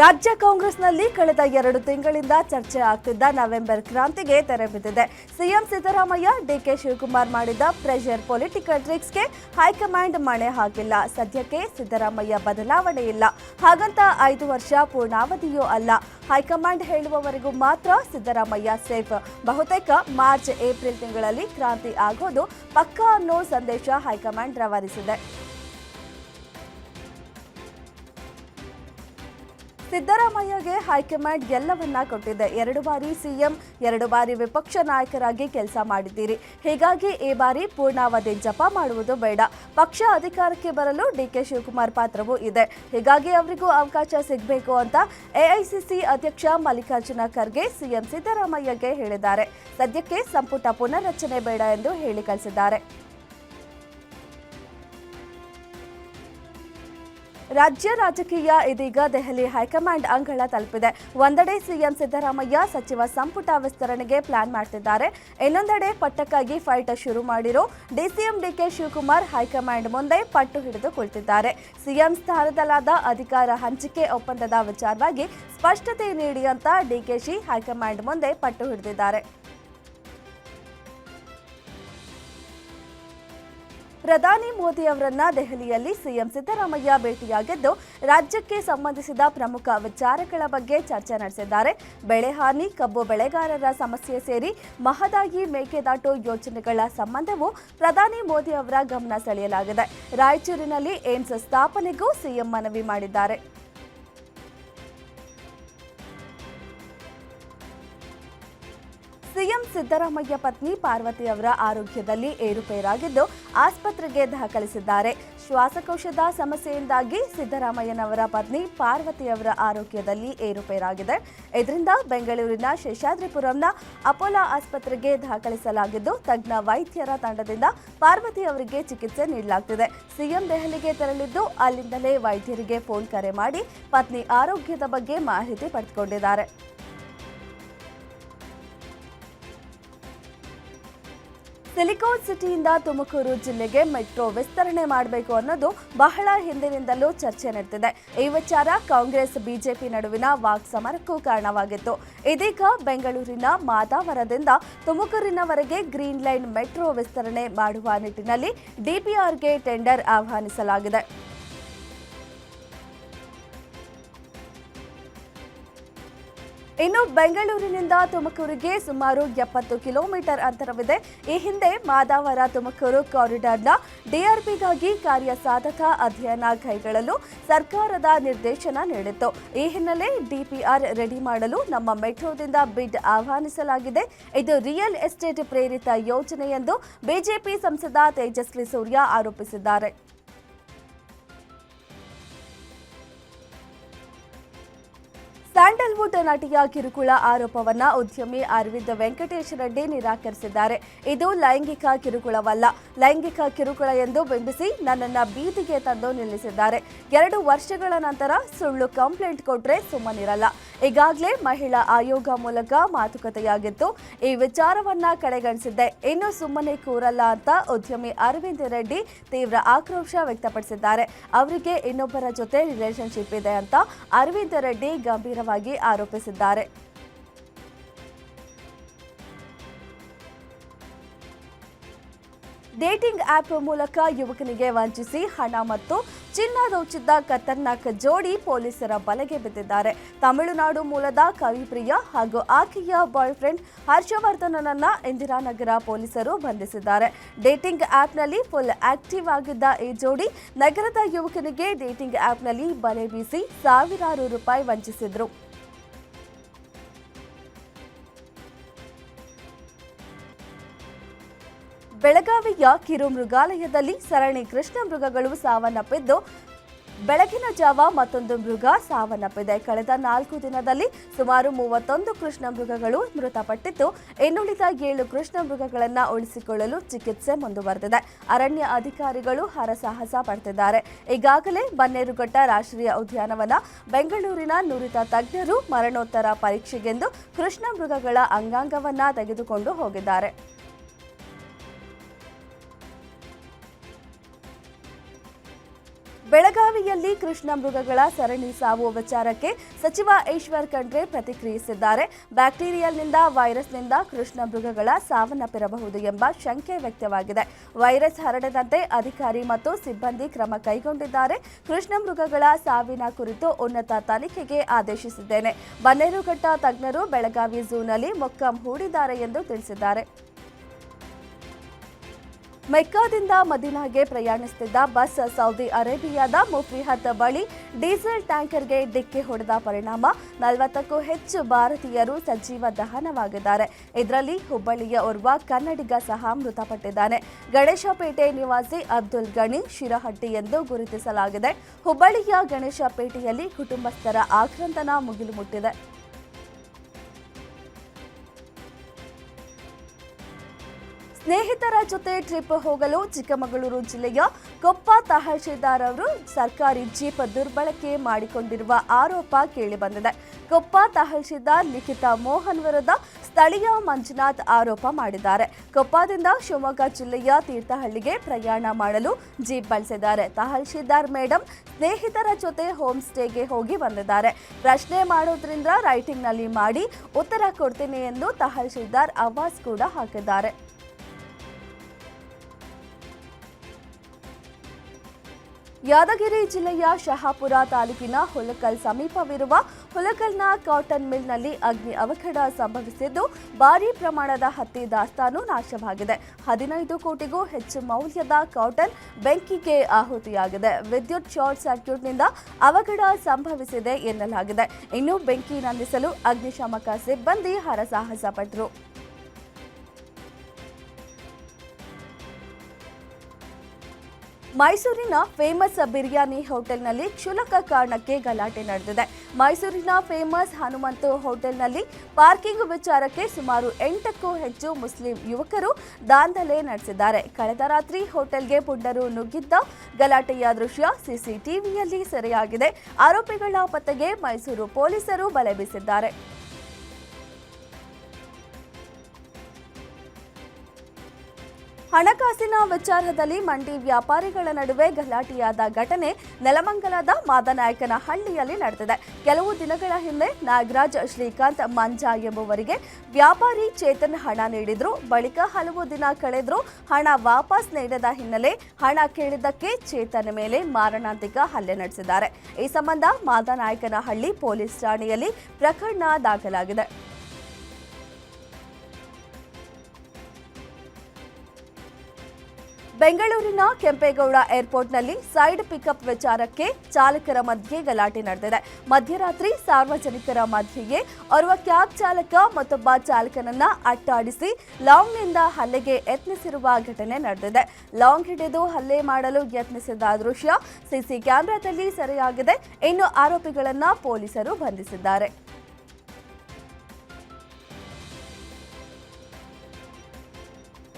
ರಾಜ್ಯ ಕಾಂಗ್ರೆಸ್ನಲ್ಲಿ ಕಳೆದ ಎರಡು ತಿಂಗಳಿಂದ ಚರ್ಚೆ ಆಗ್ತಿದ್ದ ನವೆಂಬರ್ ಕ್ರಾಂತಿಗೆ ತೆರೆ ಬಿದ್ದಿದೆ. ಸಿಎಂ ಸಿದ್ದರಾಮಯ್ಯ, ಡಿಕೆ ಶಿವಕುಮಾರ್ ಮಾಡಿದ ಪ್ರೆಷರ್ ಪೊಲಿಟಿಕಲ್ ಟ್ರಿಕ್ಸ್ಗೆ ಹೈಕಮಾಂಡ್ ಮಣೆ ಹಾಕಿಲ್ಲ. ಸದ್ಯಕ್ಕೆ ಸಿದ್ದರಾಮಯ್ಯ ಬದಲಾವಣೆ ಇಲ್ಲ. ಹಾಗಂತ ಐದು ವರ್ಷ ಪೂರ್ಣಾವಧಿಯೂ ಅಲ್ಲ. ಹೈಕಮಾಂಡ್ ಹೇಳುವವರೆಗೂ ಮಾತ್ರ ಸಿದ್ದರಾಮಯ್ಯ ಸೇಫ್. ಬಹುತೇಕ ಮಾರ್ಚ್, ಏಪ್ರಿಲ್ ತಿಂಗಳಲ್ಲಿ ಕ್ರಾಂತಿ ಆಗೋದು ಪಕ್ಕಾ ಅನ್ನೋ ಸಂದೇಶ ಹೈಕಮಾಂಡ್ ರವಾನಿಸಿದೆ. ಸಿದ್ದರಾಮಯ್ಯಗೆ ಹೈಕಮಾಂಡ್ ಎಲ್ಲವನ್ನ ಕೊಟ್ಟಿದೆ. ಎರಡು ಬಾರಿ ಸಿಎಂ, ಎರಡು ಬಾರಿ ವಿಪಕ್ಷ ನಾಯಕರಾಗಿ ಕೆಲಸ ಮಾಡಿದ್ದೀರಿ. ಹೀಗಾಗಿ ಈ ಬಾರಿ ಪೂರ್ಣಾವಧಿ ಜಪ ಮಾಡುವುದು ಬೇಡ. ಪಕ್ಷ ಅಧಿಕಾರಕ್ಕೆ ಬರಲು ಡಿಕೆ ಶಿವಕುಮಾರ್ ಪಾತ್ರವೂ ಇದೆ. ಹೀಗಾಗಿ ಅವರಿಗೂ ಅವಕಾಶ ಸಿಗಬೇಕು ಅಂತ ಎಐಸಿಸಿ ಅಧ್ಯಕ್ಷ ಮಲ್ಲಿಕಾರ್ಜುನ ಖರ್ಗೆ ಸಿಎಂ ಸಿದ್ದರಾಮಯ್ಯಗೆ ಹೇಳಿದ್ದಾರೆ. ಸದ್ಯಕ್ಕೆ ಸಂಪುಟ ಪುನರ್ರಚನೆ ಬೇಡ ಎಂದು ಹೇಳಿ ಕಳಿಸಿದ್ದಾರೆ. ರಾಜ್ಯ ರಾಜಕೀಯ ಇದೀಗ ದೆಹಲಿ ಹೈಕಮಾಂಡ್ ಅಂಗಳ ತಲುಪಿದೆ. ಒಂದೆಡೆ ಸಿಎಂ ಸಿದ್ದರಾಮಯ್ಯ ಸಚಿವ ಸಂಪುಟ ವಿಸ್ತರಣೆಗೆ ಪ್ಲಾನ್ ಮಾಡ್ತಿದ್ದಾರೆ. ಇನ್ನೊಂದೆಡೆ ಪಟ್ಟಕ್ಕಾಗಿ ಫೈಟ್ ಶುರು ಮಾಡಿರೋ ಡಿಸಿಎಂ ಡಿಕೆ ಶಿವಕುಮಾರ್ ಹೈಕಮಾಂಡ್ ಮುಂದೆ ಪಟ್ಟು ಹಿಡಿದು ಕುಳಿತಿದ್ದಾರೆ. ಸಿಎಂ ಸ್ಥಾನದಲ್ಲಾದ ಅಧಿಕಾರ ಹಂಚಿಕೆ ಒಪ್ಪಂದದ ವಿಚಾರವಾಗಿ ಸ್ಪಷ್ಟತೆ ನೀಡಿ ಅಂತ ಡಿಕೆಶಿ ಹೈಕಮಾಂಡ್ ಮುಂದೆ ಪಟ್ಟು ಹಿಡಿದಿದ್ದಾರೆ. ಪ್ರಧಾನಿ ಮೋದಿ ಅವರನ್ನ ದೆಹಲಿಯಲ್ಲಿ ಸಿಎಂ ಸಿದ್ದರಾಮಯ್ಯ ಭೇಟಿಯಾಗಿದ್ದು, ರಾಜ್ಯಕ್ಕೆ ಸಂಬಂಧಿಸಿದ ಪ್ರಮುಖ ವಿಚಾರಗಳ ಬಗ್ಗೆ ಚರ್ಚೆ ನಡೆಸಿದ್ದಾರೆ. ಬೆಳೆ ಹಾನಿ, ಕಬ್ಬು ಬೆಳೆಗಾರರ ಸಮಸ್ಯೆ ಸೇರಿ ಮಹದಾಯಿ ಮೇಕೆದಾಟು ಯೋಜನೆಗಳ ಸಂಬಂಧವೂ ಪ್ರಧಾನಿ ಮೋದಿ ಅವರ ಗಮನ ಸೆಳೆಯಲಾಗಿದೆ. ರಾಯಚೂರಿನಲ್ಲಿ ಏಮ್ಸ್ ಸ್ಥಾಪನೆಗೂ ಸಿಎಂ ಮನವಿ ಮಾಡಿದ್ದಾರೆ. ಸಿದ್ದರಾಮಯ್ಯ ಪತ್ನಿ ಪಾರ್ವತಿ ಅವರ ಆರೋಗ್ಯದಲ್ಲಿ ಏರುಪೇರಾಗಿದ್ದು ಆಸ್ಪತ್ರೆಗೆ ದಾಖಲಿಸಿದ್ದಾರೆ. ಶ್ವಾಸಕೋಶದ ಸಮಸ್ಯೆಯಿಂದಾಗಿ ಸಿದ್ದರಾಮಯ್ಯನವರ ಪತ್ನಿ ಪಾರ್ವತಿ ಅವರ ಆರೋಗ್ಯದಲ್ಲಿ ಏರುಪೇರಾಗಿದೆ. ಇದರಿಂದ ಬೆಂಗಳೂರಿನ ಶೇಷಾದ್ರಿಪುರಂನ ಅಪೋಲೋ ಆಸ್ಪತ್ರೆಗೆ ದಾಖಲಿಸಲಾಗಿದ್ದು ತಜ್ಞ ವೈದ್ಯರ ತಂಡದಿಂದ ಪಾರ್ವತಿ ಅವರಿಗೆ ಚಿಕಿತ್ಸೆ ನೀಡಲಾಗ್ತಿದೆ. ಸಿಎಂ ದೆಹಲಿಗೆ ತೆರಳಿದ್ದು ಅಲ್ಲಿಂದಲೇ ವೈದ್ಯರಿಗೆ ಫೋನ್ ಕರೆ ಮಾಡಿ ಪತ್ನಿ ಆರೋಗ್ಯದ ಬಗ್ಗೆ ಮಾಹಿತಿ ಪಡೆದುಕೊಂಡಿದ್ದಾರೆ. ಸಿಲಿಕಾನ್ ಸಿಟಿಯಿಂದ ತುಮಕೂರು ಜಿಲ್ಲೆಗೆ ಮೆಟ್ರೋ ವಿಸ್ತರಣೆ ಮಾಡಬೇಕು ಅನ್ನೋದು ಬಹಳ ಹಿಂದಿನಿಂದಲೂ ಚರ್ಚೆ ನಡೆದಿದೆ. ಈ ವಿಚಾರ ಕಾಂಗ್ರೆಸ್, ಬಿಜೆಪಿ ನಡುವಿನ ವಾಕ್ಸಮರಕ್ಕೂ ಕಾರಣವಾಗಿತ್ತು. ಇದೀಗ ಬೆಂಗಳೂರಿನ ಮಾದಾವರದಿಂದ ತುಮಕೂರಿನವರೆಗೆ ಗ್ರೀನ್ ಲೈನ್ ಮೆಟ್ರೋ ವಿಸ್ತರಣೆ ಮಾಡುವ ನಿಟ್ಟಿನಲ್ಲಿ ಡಿಪಿಆರ್ಗೆ ಟೆಂಡರ್ ಆಹ್ವಾನಿಸಲಾಗಿದೆ. ಇನ್ನು ಬೆಂಗಳೂರಿನಿಂದ ತುಮಕೂರಿಗೆ ಸುಮಾರು ಎಪ್ಪತ್ತು ಕಿಲೋಮೀಟರ್ ಅಂತರವಿದೆ. ಈ ಹಿಂದೆ ಮಾದಾವರ ತುಮಕೂರು ಕಾರಿಡಾರ್ನ ಡಿಆರ್ಪಿಗಾಗಿ ಕಾರ್ಯಸಾಧಕ ಅಧ್ಯಯನ ಕೈಗೊಳ್ಳಲು ಸರ್ಕಾರದ ನಿರ್ದೇಶನ ನೀಡಿತ್ತು. ಈ ಹಿನ್ನೆಲೆ ಡಿಪಿಆರ್ ರೆಡಿ ಮಾಡಲು ನಮ್ಮ ಮೆಟ್ರೋದಿಂದ ಬಿಡ್ ಆಹ್ವಾನಿಸಲಾಗಿದೆ. ಇದು ರಿಯಲ್ ಎಸ್ಟೇಟ್ ಪ್ರೇರಿತ ಯೋಜನೆ ಎಂದು ಬಿಜೆಪಿ ಸಂಸದ ತೇಜಸ್ವಿ ಸೂರ್ಯ ಆರೋಪಿಸಿದ್ದಾರೆ. ಸ್ಯಾಂಡಲ್ವುಡ್ ನಟಿಯ ಕಿರುಕುಳ ಆರೋಪವನ್ನ ಉದ್ಯಮಿ ಅರವಿಂದ್ ವೆಂಕಟೇಶ್ ರೆಡ್ಡಿ ನಿರಾಕರಿಸಿದ್ದಾರೆ. ಇದು ಲೈಂಗಿಕ ಕಿರುಕುಳವಲ್ಲ. ಲೈಂಗಿಕ ಕಿರುಕುಳ ಎಂದು ಬಿಂಬಿಸಿ ನನ್ನನ್ನ ಬೀದಿಗೆ ತಂದು ನಿಲ್ಲಿಸಿದ್ದಾರೆ. ಎರಡು ವರ್ಷಗಳ ನಂತರ ಸುಳ್ಳು ಕಂಪ್ಲೇಂಟ್ ಕೊಟ್ರೆ ಸುಮ್ಮನಿರಲ್ಲ. ಈಗಾಗಲೇ ಮಹಿಳಾ ಆಯೋಗ ಮೂಲಕ ಮಾತುಕತೆಯಾಗಿತ್ತು. ಈ ವಿಚಾರವನ್ನ ಕಡೆಗಣಿಸಿದ್ದೆ. ಇನ್ನು ಸುಮ್ಮನೆ ಕೂರಲ್ಲ ಅಂತ ಉದ್ಯಮಿ ಅರವಿಂದ್ ರೆಡ್ಡಿ ತೀವ್ರ ಆಕ್ರೋಶ ವ್ಯಕ್ತಪಡಿಸಿದ್ದಾರೆ. ಅವರಿಗೆ ಇನ್ನೊಬ್ಬರ ಜೊತೆ ರಿಲೇಶನ್ಶಿಪ್ ಇದೆ ಅಂತ ಅರವಿಂದ್ ರೆಡ್ಡಿ ಗಂಭೀರವಾಗಿ ಆರೋಪಿಸಿದ್ದಾರೆ. ಡೇಟಿಂಗ್ ಆಪ್ ಮೂಲಕ ಯುವಕನಿಗೆ ವಂಚಿಸಿ ಹಣ ಮತ್ತು ಚಿನ್ನ ದೋಚಿದ್ದ ಖತರ್ನಾಕ್ ಜೋಡಿ ಪೊಲೀಸರ ಬಲೆಗೆ ಬಿದ್ದಿದ್ದಾರೆ. ತಮಿಳುನಾಡು ಮೂಲದ ಕವಿಪ್ರಿಯ ಹಾಗೂ ಆಕೆಯ ಬಾಯ್ ಫ್ರೆಂಡ್ ಹರ್ಷವರ್ಧನನನ್ನ ಇಂದಿರಾನಗರ ಪೊಲೀಸರು ಬಂಧಿಸಿದ್ದಾರೆ. ಡೇಟಿಂಗ್ ಆಪ್ನಲ್ಲಿ ಫುಲ್ ಆಕ್ಟಿವ್ ಆಗಿದ್ದ ಈ ಜೋಡಿ ನಗರದ ಯುವಕನಿಗೆ ಡೇಟಿಂಗ್ ಆಪ್ನಲ್ಲಿ ಬಲೆ ಬೀಸಿ ಸಾವಿರಾರು ರೂಪಾಯಿ ವಂಚಿಸಿದ್ರು. ಬೆಳಗಾವಿಯ ಕಿರು ಮೃಗಾಲಯದಲ್ಲಿ ಸರಣಿ ಕೃಷ್ಣ ಮೃಗಗಳು ಸಾವನ್ನಪ್ಪಿದ್ದು, ಬೆಳಗಿನ ಜಾವ ಮತ್ತೊಂದು ಮೃಗ ಸಾವನ್ನಪ್ಪಿದೆ. ಕಳೆದ ನಾಲ್ಕು ದಿನದಲ್ಲಿ ಸುಮಾರು ಮೂವತ್ತೊಂದು ಕೃಷ್ಣ ಮೃಗಗಳು ಮೃತಪಟ್ಟಿದ್ದು, ಇನ್ನುಳಿದ ಏಳು ಕೃಷ್ಣ ಮೃಗಗಳನ್ನು ಉಳಿಸಿಕೊಳ್ಳಲು ಚಿಕಿತ್ಸೆ ಮುಂದುವರೆದಿದೆ. ಅರಣ್ಯ ಅಧಿಕಾರಿಗಳು ಹರಸಾಹಸ ಪಡ್ತಿದ್ದಾರೆ. ಈಗಾಗಲೇ ಬನ್ನೇರುಘಟ್ಟ ರಾಷ್ಟ್ರೀಯ ಉದ್ಯಾನವನ ಬೆಂಗಳೂರಿನ ನುರಿತ ತಜ್ಞರು ಮರಣೋತ್ತರ ಪರೀಕ್ಷೆಗೆಂದು ಕೃಷ್ಣ ಮೃಗಗಳ ಅಂಗಾಂಗವನ್ನ ತೆಗೆದುಕೊಂಡು ಹೋಗಿದ್ದಾರೆ. ಬೆಳಗಾವಿಯಲ್ಲಿ ಕೃಷ್ಣ ಮೃಗಗಳ ಸರಣಿ ಸಾವು ವಿಚಾರಕ್ಕೆ ಸಚಿವ ಈಶ್ವರ್ ಖಂಡ್ರೆ ಪ್ರತಿಕ್ರಿಯಿಸಿದ್ದಾರೆ. ಬ್ಯಾಕ್ಟೀರಿಯಲ್ನಿಂದ, ವೈರಸ್ನಿಂದ ಕೃಷ್ಣ ಮೃಗಗಳ ಸಾವನ್ನಪ್ಪಿರಬಹುದು ಎಂಬ ಶಂಕೆ ವ್ಯಕ್ತವಾಗಿದೆ. ವೈರಸ್ ಹರಡದಂತೆ ಅಧಿಕಾರಿ ಮತ್ತು ಸಿಬ್ಬಂದಿ ಕ್ರಮ ಕೈಗೊಂಡಿದ್ದಾರೆ. ಕೃಷ್ಣ ಮೃಗಗಳ ಸಾವಿನ ಕುರಿತು ಉನ್ನತ ತನಿಖೆಗೆ ಆದೇಶಿಸಿದ್ದೇನೆ. ಬನ್ನೇರುಘಟ್ಟ ತಜ್ಞರು ಬೆಳಗಾವಿ ಝೂನಲ್ಲಿ ಮೊಕ್ಕಂ ಹೂಡಿದ್ದಾರೆ ಎಂದು ತಿಳಿಸಿದ್ದಾರೆ. ಮೆಕ್ಕಾದಿಂದ ಮದೀನಾಗೆ ಪ್ರಯಾಣಿಸುತ್ತಿದ್ದ ಬಸ್ ಸೌದಿ ಅರೇಬಿಯಾದ ಮುಫ್ರಿಹತ್ ಬಳಿ ಡೀಸೆಲ್ ಟ್ಯಾಂಕರ್ಗೆ ಡಿಕ್ಕಿ ಹೊಡೆದ ಪರಿಣಾಮ ನಲವತ್ತಕ್ಕೂ ಹೆಚ್ಚು ಭಾರತೀಯರು ಸಜೀವ ದಹನವಾಗಿದ್ದಾರೆ. ಇದರಲ್ಲಿ ಹುಬ್ಬಳ್ಳಿಯ ಓರ್ವ ಕನ್ನಡಿಗ ಸಹ ಮೃತಪಟ್ಟಿದ್ದಾನೆ. ಗಣೇಶಪೇಟೆ ನಿವಾಸಿ ಅಬ್ದುಲ್ ಗಣಿ ಶಿರಹಟ್ಟಿ ಎಂದು ಗುರುತಿಸಲಾಗಿದೆ. ಹುಬ್ಬಳ್ಳಿಯ ಗಣೇಶಪೇಟೆಯಲ್ಲಿ ಕುಟುಂಬಸ್ಥರ ಆಕ್ರಂದನ ಮುಗಿಲು ಮುಟ್ಟಿದೆ. ಸ್ನೇಹಿತರ ಜೊತೆ ಟ್ರಿಪ್ ಹೋಗಲು ಚಿಕ್ಕಮಗಳೂರು ಜಿಲ್ಲೆಯ ಕೊಪ್ಪ ತಹಶೀಲ್ದಾರ್ ಅವರು ಸರ್ಕಾರಿ ಜೀಪ್ ದುರ್ಬಳಕೆ ಮಾಡಿಕೊಂಡಿರುವ ಆರೋಪ ಕೇಳಿಬಂದಿದೆ. ಕೊಪ್ಪ ತಹಶೀಲ್ದಾರ್ ಲಿಖಿತ ಮೋಹನ್ ವಿರುದ್ಧ ಸ್ಥಳೀಯ ಮಂಜುನಾಥ್ ಆರೋಪ ಮಾಡಿದ್ದಾರೆ. ಕೊಪ್ಪದಿಂದ ಶಿವಮೊಗ್ಗ ಜಿಲ್ಲೆಯ ತೀರ್ಥಹಳ್ಳಿಗೆ ಪ್ರಯಾಣ ಮಾಡಲು ಜೀಪ್ ಬಳಸಿದ್ದಾರೆ. ತಹಶೀಲ್ದಾರ್ ಮೇಡಮ್ ಸ್ನೇಹಿತರ ಜೊತೆ ಹೋಮ್ ಸ್ಟೇಗೆ ಹೋಗಿ ಬಂದಿದ್ದಾರೆ. ಪ್ರಶ್ನೆ ಮಾಡೋದ್ರಿಂದ ರೈಟಿಂಗ್ನಲ್ಲಿ ಮಾಡಿ ಉತ್ತರ ಕೊಡ್ತೀನಿ ಎಂದು ತಹಶೀಲ್ದಾರ್ ಅವಾಜ್ ಕೂಡ ಹಾಕಿದ್ದಾರೆ. ಯಾದಗಿರಿ ಜಿಲ್ಲೆಯ ಶಹಾಪುರ ತಾಲೂಕಿನ ಹುಲಕಲ್ ಸಮೀಪವಿರುವ ಹುಲಕಲ್ನ ಕಾಟನ್ ಮಿಲ್ನಲ್ಲಿ ಅಗ್ನಿ ಅವಘಡ ಸಂಭವಿಸಿದ್ದು, ಭಾರೀ ಪ್ರಮಾಣದ ಹತ್ತಿ ದಾಸ್ತಾನು ನಾಶವಾಗಿದೆ. ಹದಿನೈದು ಕೋಟಿಗೂ ಹೆಚ್ಚು ಮೌಲ್ಯದ ಕಾಟನ್ ಬೆಂಕಿಗೆ ಆಹುತಿಯಾಗಿದೆ. ವಿದ್ಯುತ್ ಶಾರ್ಟ್ ಸರ್ಕ್ಯೂಟ್ನಿಂದ ಅವಘಡ ಸಂಭವಿಸಿದೆ ಎನ್ನಲಾಗಿದೆ. ಇನ್ನು ಬೆಂಕಿ ನಂದಿಸಲು ಅಗ್ನಿಶಾಮಕ ಸಿಬ್ಬಂದಿ ಹರಸಾಹಸ ಪಟ್ಟರು ಮೈಸೂರಿನ ಫೇಮಸ್ ಬಿರಿಯಾನಿ ಹೋಟೆಲ್ನಲ್ಲಿ ಕ್ಷುಲಕ ಕಾರಣಕ್ಕೆ ಗಲಾಟೆ ನಡೆದಿದೆ. ಮೈಸೂರಿನ ಫೇಮಸ್ ಹನುಮಂತು ಹೋಟೆಲ್ನಲ್ಲಿ ಪಾರ್ಕಿಂಗ್ ವಿಚಾರಕ್ಕೆ ಸುಮಾರು ಎಂಟಕ್ಕೂ ಹೆಚ್ಚು ಮುಸ್ಲಿಂ ಯುವಕರು ದಾಂಧಲೆ ನಡೆಸಿದ್ದಾರೆ. ಕಳೆದ ರಾತ್ರಿ ಹೋಟೆಲ್ಗೆ ಪುಂಡರು ನುಗ್ಗಿದ್ದ ಗಲಾಟೆಯ ದೃಶ್ಯ ಸಿಸಿಟಿವಿಯಲ್ಲಿ ಸೆರೆಯಾಗಿದೆ. ಆರೋಪಿಗಳ ಪತ್ತೆಗೆ ಮೈಸೂರು ಪೊಲೀಸರು ಬಲೆ ಬೀಸಿದ್ದಾರೆ. ಹಣಕಾಸಿನ ವಿಚಾರದಲ್ಲಿ ಮಂಡಿ ವ್ಯಾಪಾರಿಗಳ ನಡುವೆ ಗಲಾಟೆಯಾದ ಘಟನೆ ನೆಲಮಂಗಲದ ಮಾದನಾಯಕನ ಹಳ್ಳಿಯಲ್ಲಿ ನಡೆದಿದೆ. ಕೆಲವು ದಿನಗಳ ಹಿಂದೆ ನಾಗರಾಜ್ ಶ್ರೀಕಾಂತ್ ಮಂಜಾ ಎಂಬುವರಿಗೆ ವ್ಯಾಪಾರಿ ಚೇತನ್ ಹಣ ನೀಡಿದ್ರು. ಬಳಿಕ ಹಲವು ದಿನ ಕಳೆದ್ರು ಹಣ ವಾಪಸ್ ನೀಡದ ಹಿನ್ನೆಲೆ ಹಣ ಕೇಳಿದ್ದಕ್ಕೆ ಚೇತನ್ ಮೇಲೆ ಮಾರಣಾಂತಿಕ ಹಲ್ಲೆ ನಡೆಸಿದ್ದಾರೆ. ಈ ಸಂಬಂಧ ಮಾದನಾಯಕನಹಳ್ಳಿ ಪೊಲೀಸ್ ಠಾಣೆಯಲ್ಲಿ ಪ್ರಕರಣ ದಾಖಲಾಗಿದೆ. ಬೆಂಗಳೂರಿನ ಕೆಂಪೇಗೌಡ ಏರ್ಪೋರ್ಟ್ನಲ್ಲಿ ಸೈಡ್ ಪಿಕಪ್ ವಿಚಾರಕ್ಕೆ ಚಾಲಕರ ಮಧ್ಯೆ ಗಲಾಟೆ ನಡೆದಿದೆ. ಮಧ್ಯರಾತ್ರಿ ಸಾರ್ವಜನಿಕರ ಮಧ್ಯೆಯೇ ಓರ್ವ ಕ್ಯಾಬ್ ಚಾಲಕ ಮತ್ತೊಬ್ಬ ಚಾಲಕನನ್ನ ಅಟ್ಟಾಡಿಸಿ ಲಾಂಗ್ನಿಂದ ಹಲ್ಲೆಗೆ ಯತ್ನಿಸಿರುವ ಘಟನೆ ನಡೆದಿದೆ. ಲಾಂಗ್ ಹಿಡಿದು ಹಲ್ಲೆ ಮಾಡಲು ಯತ್ನಿಸಿದ ದೃಶ್ಯ ಸಿಸಿ ಕ್ಯಾಮೆರಾದಲ್ಲಿ ಸೆರೆಯಾಗಿದೆ. ಇನ್ನು ಆರೋಪಿಗಳನ್ನ ಪೊಲೀಸರು ಬಂಧಿಸಿದ್ದಾರೆ.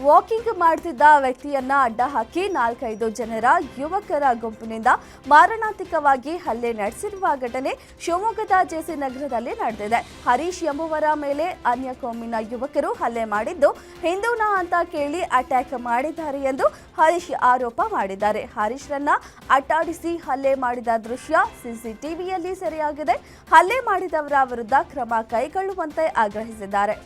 ವಾಕಿಂಗ್ ಮಾಡ್ತಿದ್ದ ವ್ಯಕ್ತಿಯನ್ನ ಅಡ್ಡ ಹಾಕಿ ನಾಲ್ಕೈದು ಜನರ ಯುವಕರ ಗುಂಪಿನಿಂದ ಮಾರಣಾಂತಿಕವಾಗಿ ಹಲ್ಲೆ ನಡೆಸಿರುವ ಘಟನೆ ಶಿವಮೊಗ್ಗದ ಜೆಸಿ ನಗರದಲ್ಲಿ ನಡೆದಿದೆ. ಹರೀಶ್ ಎಂಬುವರ ಮೇಲೆ ಅನ್ಯ ಕೋಮಿನ ಯುವಕರು ಹಲ್ಲೆ ಮಾಡಿದ್ದು ಹಿಂದೂನಾ ಅಂತ ಕೇಳಿ ಅಟ್ಯಾಕ್ ಮಾಡಿದ್ದಾರೆ ಎಂದು ಹರೀಶ್ ಆರೋಪ ಮಾಡಿದ್ದಾರೆ. ಹರೀಶ್ರನ್ನ ಅಟ್ಟಾಡಿಸಿ ಹಲ್ಲೆ ಮಾಡಿದ ದೃಶ್ಯ ಸಿಸಿಟಿವಿಯಲ್ಲಿ ಸೆರೆಯಾಗಿದೆ. ಹಲ್ಲೆ ಮಾಡಿದವರ ವಿರುದ್ಧ ಕ್ರಮ ಕೈಗೊಳ್ಳುವಂತೆ ಆಗ್ರಹಿಸಿದ್ದಾರೆ.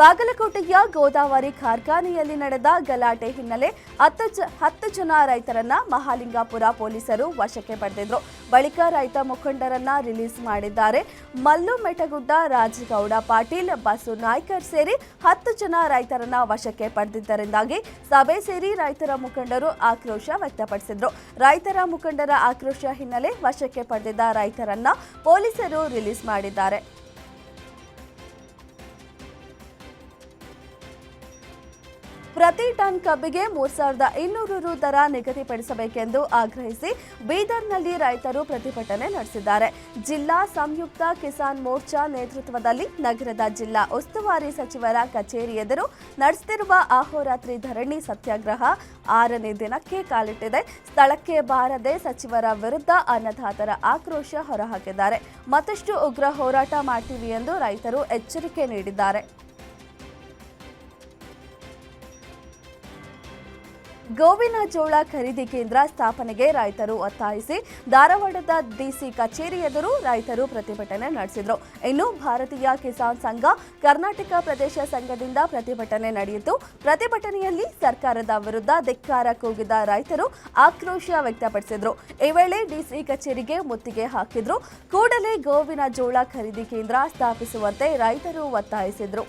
ಬಾಗಲಕೋಟೆಯ ಗೋದಾವರಿ ಕಾರ್ಖಾನೆಯಲ್ಲಿ ನಡೆದ ಗಲಾಟೆ ಹಿನ್ನೆಲೆ ಹತ್ತು ಹತ್ತು ಜನ ರೈತರನ್ನ ಮಹಾಲಿಂಗಾಪುರ ಪೊಲೀಸರು ವಶಕ್ಕೆ ಪಡೆದಿದ್ರು. ಬಳಿಕ ರೈತ ಮುಖಂಡರನ್ನ ರಿಲೀಸ್ ಮಾಡಿದ್ದಾರೆ. ಮಲ್ಲು ಮೆಟಗುಡ್ಡ, ರಾಜಗೌಡ ಪಾಟೀಲ್, ಬಸು ನಾಯ್ಕರ್ ಸೇರಿ ಹತ್ತು ಜನ ರೈತರನ್ನ ವಶಕ್ಕೆ ಪಡೆದಿದ್ದರಿಂದಾಗಿ ಸಭೆ ಸೇರಿ ರೈತರ ಮುಖಂಡರು ಆಕ್ರೋಶ ವ್ಯಕ್ತಪಡಿಸಿದ್ರು. ರೈತರ ಮುಖಂಡರ ಆಕ್ರೋಶ ಹಿನ್ನೆಲೆ ವಶಕ್ಕೆ ಪಡೆದಿದ್ದ ರೈತರನ್ನ ಪೊಲೀಸರು ರಿಲೀಸ್ ಮಾಡಿದ್ದಾರೆ. ಪ್ರತಿ ಟನ್ ಕಬ್ಬಿಗೆ ಮೂರು ಸಾವಿರದ ಇನ್ನೂರು ರು ದರ ನಿಗದಿಪಡಿಸಬೇಕೆಂದು ಆಗ್ರಹಿಸಿ ಬೀದರ್ನಲ್ಲಿ ರೈತರು ಪ್ರತಿಭಟನೆ ನಡೆಸಿದ್ದಾರೆ. ಜಿಲ್ಲಾ ಸಂಯುಕ್ತ ಕಿಸಾನ್ ಮೋರ್ಚಾ ನೇತೃತ್ವದಲ್ಲಿ ನಗರದ ಜಿಲ್ಲಾ ಉಸ್ತುವಾರಿ ಸಚಿವರ ಕಚೇರಿ ಎದುರು ನಡೆಸುತ್ತಿರುವ ಅಹೋರಾತ್ರಿ ಧರಣಿ ಸತ್ಯಾಗ್ರಹ ಆರನೇ ದಿನಕ್ಕೆ ಕಾಲಿಟ್ಟಿದೆ. ಸ್ಥಳಕ್ಕೆ ಬಾರದೆ ಸಚಿವರ ವಿರುದ್ಧ ಅನ್ನದಾತರ ಆಕ್ರೋಶ ಹೊರಹಾಕಿದ್ದಾರೆ. ಮತ್ತಷ್ಟು ಉಗ್ರ ಹೋರಾಟ ಮಾಡ್ತೀವಿ ಎಂದು ರೈತರು ಎಚ್ಚರಿಕೆ ನೀಡಿದ್ದಾರೆ. ಗೋವಿನ ಜೋಳ ಖರೀದಿ ಕೇಂದ್ರ ಸ್ಥಾಪನೆಗೆ ರೈತರು ಒತ್ತಾಯಿಸಿ ಧಾರವಾಡದ ಡಿಸಿ ಕಚೇರಿ ಎದುರು ರೈತರು ಪ್ರತಿಭಟನೆ ನಡೆಸಿದರು. ಇನ್ನು ಭಾರತೀಯ ಕಿಸಾನ್ ಸಂಘ ಕರ್ನಾಟಕ ಪ್ರದೇಶ ಸಂಘದಿಂದ ಪ್ರತಿಭಟನೆ ನಡೆಯಿತು. ಪ್ರತಿಭಟನೆಯಲ್ಲಿ ಸರ್ಕಾರದ ವಿರುದ್ಧ ಧಿಕ್ಕಾರ ಕೂಗಿದ ರೈತರು ಆಕ್ರೋಶ ವ್ಯಕ್ತಪಡಿಸಿದರು. ಈ ವೇಳೆ ಡಿಸಿ ಕಚೇರಿಗೆ ಮುತ್ತಿಗೆ ಹಾಕಿದ್ರು. ಕೂಡಲೇ ಗೋವಿನ ಜೋಳ ಖರೀದಿ ಕೇಂದ್ರ ಸ್ಥಾಪಿಸುವಂತೆ ರೈತರು ಒತ್ತಾಯಿಸಿದ್ರು.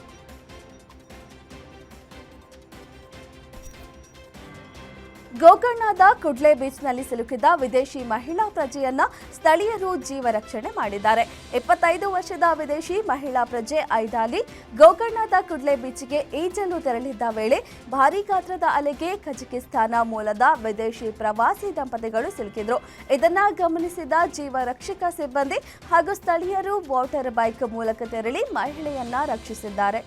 ಗೋಕರ್ಣದ ಕುಡ್ಲೆ ಬೀಚ್ನಲ್ಲಿ ಸಿಲುಕಿದ ವಿದೇಶಿ ಮಹಿಳಾ ಪ್ರಜೆಯನ್ನ ಸ್ಥಳೀಯರು ಜೀವ ರಕ್ಷಣೆ ಮಾಡಿದ್ದಾರೆ. ಇಪ್ಪತ್ತೈದು ವರ್ಷದ ವಿದೇಶಿ ಮಹಿಳಾ ಪ್ರಜೆ ಐದಾಲಿ ಗೋಕರ್ಣದ ಕುಡ್ಲೆ ಬೀಚ್ಗೆ ಈಜಲು ತೆರಳಿದ್ದ ವೇಳೆ ಭಾರೀ ಗಾತ್ರದ ಅಲೆಗೆ ಕಜಕಿಸ್ತಾನ ಮೂಲದ ವಿದೇಶಿ ಪ್ರವಾಸಿ ದಂಪತಿಗಳು ಸಿಲುಕಿದ್ರು. ಇದನ್ನ ಗಮನಿಸಿದ ಜೀವ ರಕ್ಷಕ ಸಿಬ್ಬಂದಿ ಹಾಗೂ ಸ್ಥಳೀಯರು ವಾಟರ್ ಬೈಕ್ ಮೂಲಕ ತೆರಳಿ ಮಹಿಳೆಯನ್ನ ರಕ್ಷಿಸಿದ್ದಾರೆ.